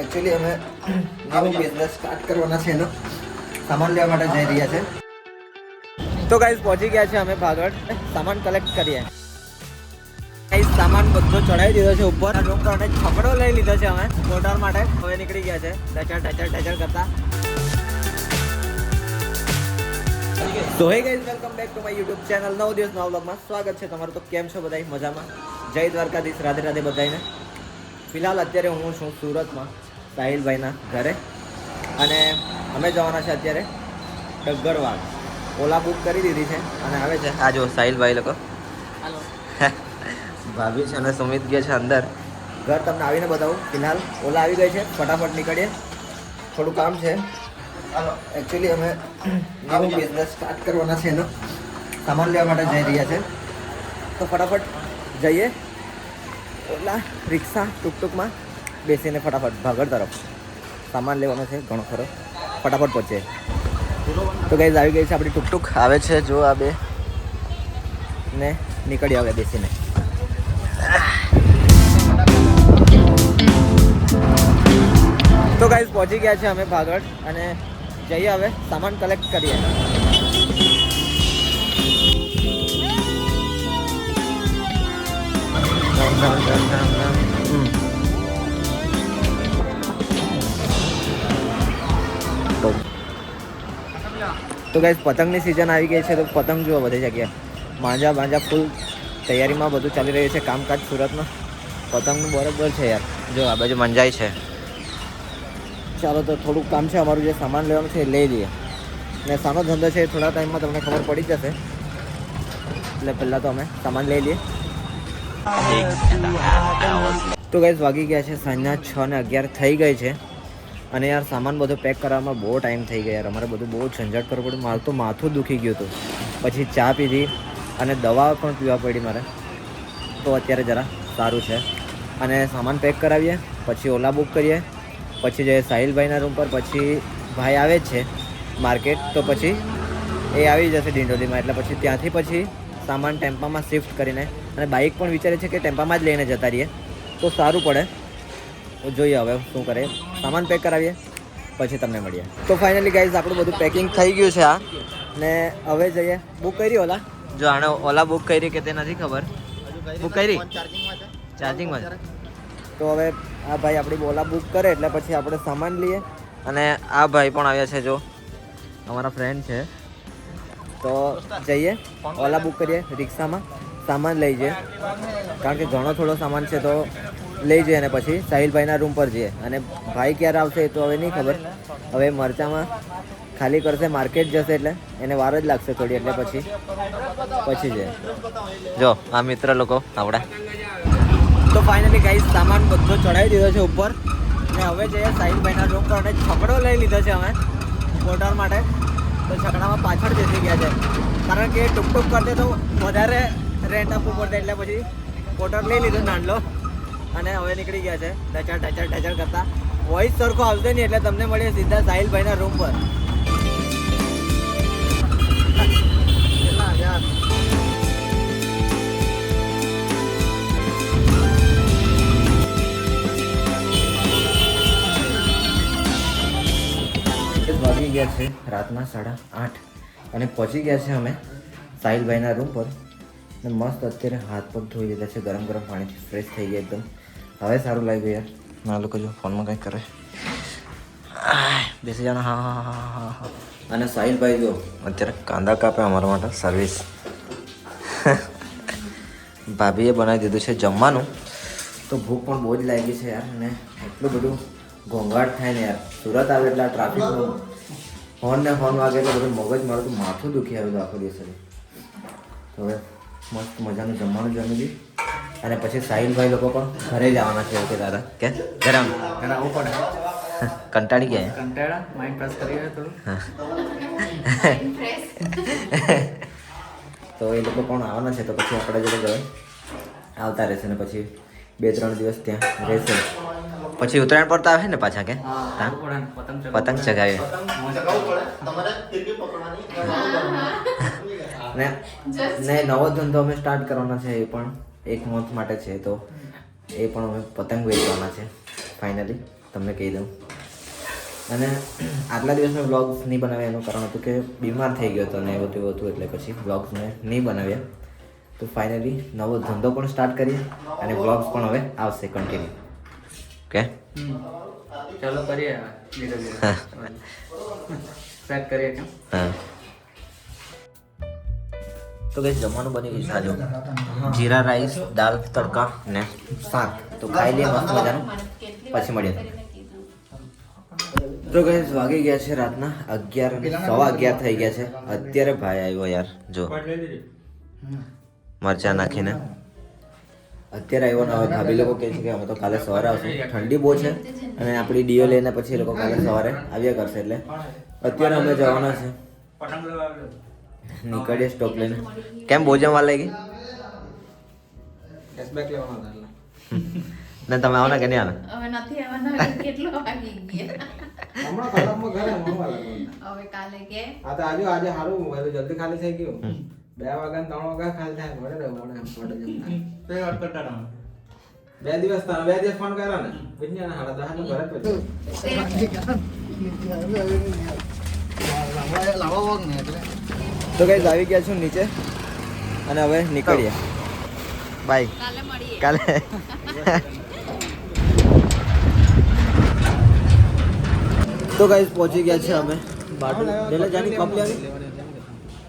Actually અમે નવો business start કરવાના છે એનો. સામાન લેવા માટે જઈ રહ્યા છે. તો ગાઈઝ પહોંચી ગયા છે અમે ભાગળ. સામાન કલેક્ટ કરીએ. ગાઈઝ સામાન બધો ચડાવી દીધો છે ઉપર. પર અને છકડો લઈ લીધો છે અમે મોટર માટે. હવે નીકળી ગયા છે. ટચર ટચર ટચર કરતા. તો hey guys welcome back to my YouTube channel નવ દિવસ, નવ બ્લોગમાં સ્વાગત છે તમારું. તો કેમ છો બધા મજામાં? જય દ્વારકાધીશ. રાધે રાધે બધાને ફિલહાલ અત્યારે હું છું સુરતમાં. સાહિલભાઈના ઘરે. અને અમે જવાના છે અત્યારે ડગરવાડ. ઓલા બુક કરી દીધી છે અને આવે છે. આ જો સાહિલભાઈ લોકો. ભાભી છે અને સુમિત ગયા છે અંદર. ઘર તમને આવીને બતાવું. ફિલહાલ ઓલા આવી ગઈ છે. ફટાફટ નીકળીએ. થોડું કામ છે. એકચ્યુઅલી અમે નવો બિઝનેસ સ્ટાર્ટ કરવાના છે એનો. સામાન લેવા માટે જઈ રહ્યા છે. તો ફટાફટ જઈએ. ઓલા રિક્ષા ટુકટુકમાં. બેસીને ફટાફટ ભાગળ તરફ સામાન લેવાનો છે, ઘણો ખરો. ફટાફટ પહોંચે. તો ગઈ આવી ગઈ છે આપણી ટુકટુક. આવે છે, જો આ બે. ને નીકળી આવે બેસીને. તો ગાઈઝ પહોંચી ગયા છે અમે ભાગળ અને જઈએ હવે સામાન કલેક્ટ કરીએ. હમ. તો તો ગાઈઝ પતંગની સિઝન આવી ગઈ છે તો પતંગ જુઓ બધી જગ્યાએ. માંજા બાંજા ફૂલ તૈયારીમાં બધું ચાલી રહ્યું છે કામકાજ સુરતમાં. પતંગનું બરોબર છે યાર. જો આ બાજુ મંજાય છે. ચાલો તો થોડુંક કામ છે અમારું જે સામાન લેવાનું છે એ લઈ લઈએ. ને સાનો ધંધો છે એ થોડા ટાઈમમાં તમને ખબર પડી જશે. એટલે પહેલાં તો અમે સામાન લઈ લઈએ. તો ગાઈઝ વાગી ગયા છે સાંજના છ ને અગિયાર થઈ ગઈ છે. અને યાર સામાન બધો પેક કરવામાં બહુ ટાઈમ થઈ ગયો યાર. અમારે બધું બહુ ઝંઝટ કરવું પડ્યું. મારું તો માથું દુખી ગયું હતું. પછી ચા પીધી અને દવા પણ પીવા પડી મારે. તો અત્યારે જરા સારું છે. અને સામાન પેક કરાવીએ, પછી ઓલા બુક કરીએ, પછી જઈએ સાહિલભાઈના રૂમ પર. પછી ભાઈ આવે જ છે માર્કેટ તો પછી એ આવી જશે ડિંડોલીમાં એટલે પછી ત્યાંથી પછી સામાન ટેમ્પામાં શિફ્ટ કરીને. અને બાઇક પણ વિચારે છે કે ટેમ્પામાં જ લઈને જતા રહીએ. તો સારું પડે. જોઈએ હવે શું કરે. સામાન પેક કરાવીએ પછી તમને મળીએ. તો ફાઇનલી ગાઈઝ આપણું બધું પેકિંગ થઈ ગયું છે આ. ને હવે જઈએ. બુક કરી ઓલા? જો આણે ઓલા બુક કરી કે તે નથી ખબર. બુક કરી? ચાર્જિંગમાં તો હવે આ ભાઈ આપણી ઓલા બુક કરે એટલે પછી આપણે સામાન લઈએ. અને આ ભાઈ પણ આવ્યા છે જો. અમારા ફ્રેન્ડ છે. તો જઈએ. ઓલા બુક કરીએ રિક્ષામાં. સામાન લઈ જઈએ. કારણ કે ઘણો થોડો સામાન છે તો લઈ જઈએ અને પછી સાહિલભાઈના રૂમ પર જઈએ. અને ભાઈ ક્યારે આવશે એ તો હવે નહીં ખબર. હવે મરચામાં ખાલી કરશે માર્કેટ જશે એટલે. એને વાર જ લાગશે થોડી એટલે પછી પછી જઈએ. જો આ મિત્ર લોકો આપણા તો ફાઇનલી ગાઈસ સામાન બધો ચડાવી દીધો છે ઉપર. ને હવે જઈએ સાહિલભાઈના રૂમ પર અને છકડો લઈ લીધો છે અમે મોટર માટે. તો છકડામાં પાછળ બેસી ગયા છે. કારણ કે ટુકટુક કરતે તો વધારે રેન્ટ આપવું પડે એટલે પછી મોટર લઈ લીધો નાનલો. અને હવે નીકળી ગયા છે. ટચર ટચર ટચર કરતા. વોઇસ સરખો આવશે નહીં એટલે તમને મળીએ સીધા સાહિલભાઈના રૂમ પર. વાગી ગયા છે રાતના સાડા આઠ અને પહોંચી ગયા છે અમે સાહિલભાઈના રૂમ પર. ને મસ્ત અત્યારે હાથ પગ ધોઈ લીધા છે, ગરમ ગરમ પાણીથી ફ્રેશ થઈ ગયા એકદમ. હવે સારું લાગ્યું યાર. ના લોકો જો ફોનમાં કંઈક કરે. બેસી જાના હા હા હા હા હા. અને સાહિલભાઈ જો. અત્યારે કાંદા કાપે અમારા માટે સર્વિસ ભાભીએ બનાવી દીધું છે જમવાનું. તો ભૂખ પણ બહુ જ લાગી છે યાર ને એટલું બધું ઘોંઘાટ થાય ને યાર. સુરત આવે એટલે આ ટ્રાફિકનું હોર્ન ને હોર્ન વાગે એટલે બધું મગજ મારું તો માથું દુખી આવ્યું આખો દિવસ હવે મસ્ત મજાનું જમવાનું જમી લીધું. અને પછી સાહિલભાઈ લોકો પણ ઘરે જવાના છે ઓકે કે દાદા. કે? ઘરે અને પડે. કંટાળી ગયા કંટાળા માઇન્ડ ફ્રેશ કરી થોડું. તો એ લોકો પણ આવવાના છે તો પછી આપણે જોડે જવાય. આવતા રહેશે ને પછી બે ત્રણ દિવસ ત્યાં રહેશે. પછી ઉત્તરાયણ પર તો આવે ને પાછા કે? પતંગ ચગાવીએ. ને ને નવો ધંધો અમે સ્ટાર્ટ કરવાના છે એ પણ. એક મંથ માટે છે તો એ પણ અમે પતંગ વેચવાના છે ફાઇનલી તમને કહી દઉં. અને આટલા દિવસ મેં વ્લોગ્સ નહીં બનાવ્યા એનું કારણ હતું કે બીમાર થઈ ગયો હતો અને એવું તેવું હતું એટલે પછી વ્લોગ્સ મેં નહીં બનાવ્યા. તો ફાઇનલી નવો ધંધો પણ સ્ટાર્ટ કરીએ અને વ્લોગ્સ પણ હવે આવશે કન્ટિન્યુ ઓકે ચાલો કરીએ હા. સ્ટાર્ટ કરીએ હા. તો કે જમવાનું બની ગયું સાજો જીરા રાઈસ, દાળ, તડકા ને શાક. તો ખાઈ લઈએ મસ્ત મજાનું. પછી મળીએ. તો કઈ વાગી ગયા છે રાતના અગિયાર સવા અગિયાર થઈ ગયા છે. અત્યારે ભાઈ આવ્યો યાર, જો. મરચા નાખીને. અત્યારે આવ્યો ને ભાભી લોકો કહે છે કે અમે તો કાલે સવારે આવશું. ઠંડી બહુ છે અને આપણી ડીઓ લઈને પછી એ લોકો કાલે સવારે આવ્યા કરશે એટલે. અત્યારે અમે જવાના છે. નીકળીએ સ્ટોક લઈને. કેમ બહુ જમવા લાગી? કેશબેક લેવાનો એટલે. ને તમે આવો ને કે નહીં આવે હવે નથી આવવાના કેટલો વાગી ગયા. હમણાં કલાકમાં ઘરે મળવા લાગ્યો હવે કાલે કે? આ તો આજે આજે સારું વહેલું જલ્દી ખાલી થઈ ગયું. બે વાગ્યા ને ત્રણ વાગ્યા ખાલી થાય મળે ને મળે મળે જમતા. બે દિવસ તારા બે દિવસ ફોન કર્યો ને? વિજ્ઞાન હાડા નું ઘરે પછી. તો કઈ આવી ગયા છું નીચે. અને હવે નીકળીએ. બાય કાલે મળીએ. કાલે. તો ગાઈસ પહોંચી ગયા છે અમે બારડોલી. જાની કપ લેવાની?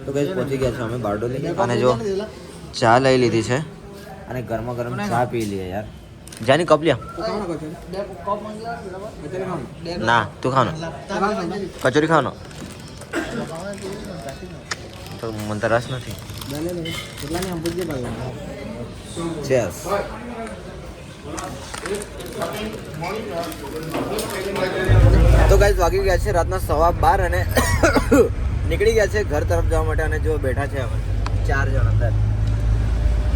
તો ગાઈસ પહોંચી ગયા છે અમે બારડોલી. અને જો ચા લઈ લીધી છે. અને ગરમા ગરમ ચા પી લઈએ યાર. જાની કપ લ્યા. ના તું ખાવાનો. કચોરી ખાવાનો. તો મને રસ નથી. તો ગાઈઝ વાગી ગયા છે રાતના સવા બાર અને નીકળી ગયા છે ઘર તરફ જવા માટે અને જો બેઠા છે અમે ચાર જણ અંદર.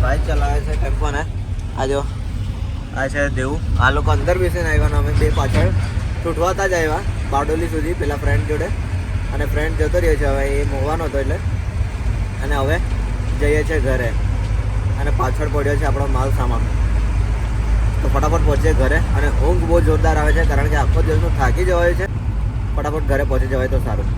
ભાઈ ચલાવે છે ટેમ્પો ને આ જો, આ છે દેવું. આ લોકો અંદર બેસીને આવ્યા અમે બે પાછળ. છૂટવાતા જ આવ્યા, બારડોલી સુધી, પેલા ફ્રેન્ડ જોડે. અને ફ્રેન્ડ જતો રહ્યો છે હવે, એ મોવાનો હતો એટલે. અને હવે જઈએ છીએ ઘરે. અને પાછળ પડ્યો છે આપણો માલ સામાન. તો ફટાફટ પહોંચીએ ઘરે અને ઊંઘ બહુ જોરદાર આવે છે કારણ કે આખો દિવસનું થાકી જવાય છે. ફટાફટ ઘરે પહોંચી જવાય તો સારું.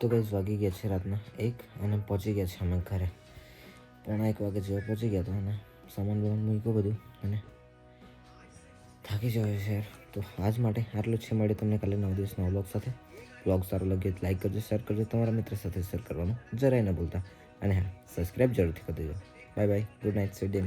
તો કઈ વાગી ગયા છે રાતના એક અને પહોંચી ગયા છે અમે ઘરે. પોણા એક વાગે જેવા પહોંચી ગયા હતા અને સામાન બામાન મૂક્યો બધું અને થાકી જવાય છે તો આજ માટે આટલું છે મળે તમને કાલે નવ દિવસના વ્લોગ સાથે. વ્લોગ સારો લાગે લાઈક કરજો શેર કરજો, તમારા મિત્ર સાથે શેર કરવાનું જરાય ન ભૂલતા. અને હા સબસ્ક્રાઈબ જરૂરથી કરી દેજો. Bye bye good night sweet day